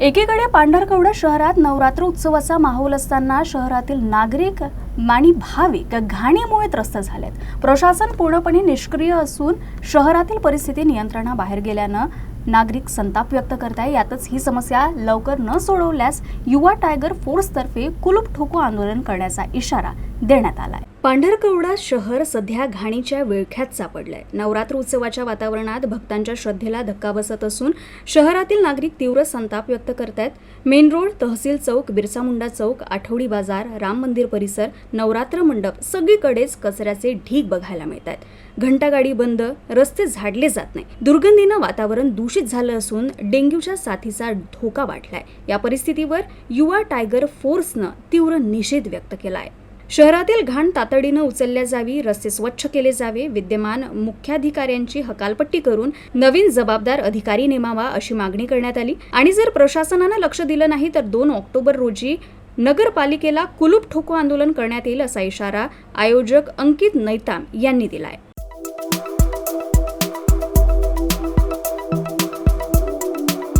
एकीकडे पांढरकवडा शहरात नवरात्र उत्सवाचा माहोल असताना शहरातील नागरिक आणि भाविक घाणीमुळे त्रस्त झालेत. प्रशासन पूर्णपणे निष्क्रिय असून शहरातील परिस्थिती नियंत्रणाबाहेर गेल्यानं नागरिक संताप व्यक्त करताय. यातच ही समस्या लवकर न सोडवल्यास युवा टायगर फोर्सतर्फे कुलूप ठोको आंदोलन करण्याचा इशारा देण्यात आलाय. पांढरकवडा शहर सध्या घाणीच्या विळख्यात सापडलंय. नवरात्र उत्सवाच्या वातावरणात भक्तांच्या श्रद्धेला धक्का बसत असून शहरातील नागरिक तीव्र संताप व्यक्त करतायत. मेन रोड तहसील चौक बिरसा मुंडा चौक आठवडी बाजार राम मंदिर परिसर नवरात्र मंडप सगळीकडेच कचऱ्याचे ढीग बघायला मिळत आहेत घंटागाडी बंद रस्ते झाडले जात नाही दुर्गंधीनं वातावरण दूषित झालं असून डेंग्यूच्या साथीचा धोका वाढलाय. या परिस्थितीवर युवा टायगर फोर्सनं तीव्र निषेध व्यक्त केला आहे शहरातील घाण तातडीनं उचलल्या जावी रस्ते स्वच्छ केले जावे विद्यमान मुख्याधिकाऱ्यांची हकालपट्टी करून नवीन जबाबदार अधिकारी नेमावा अशी मागणी करण्यात आली. आणि जर प्रशासनानं लक्ष दिलं नाही तर दोन ऑक्टोबर रोजी नगरपालिकेला कुलूप ठोको आंदोलन करण्यात येईल असा इशारा आयोजक अंकित नैताम यांनी दिलाय.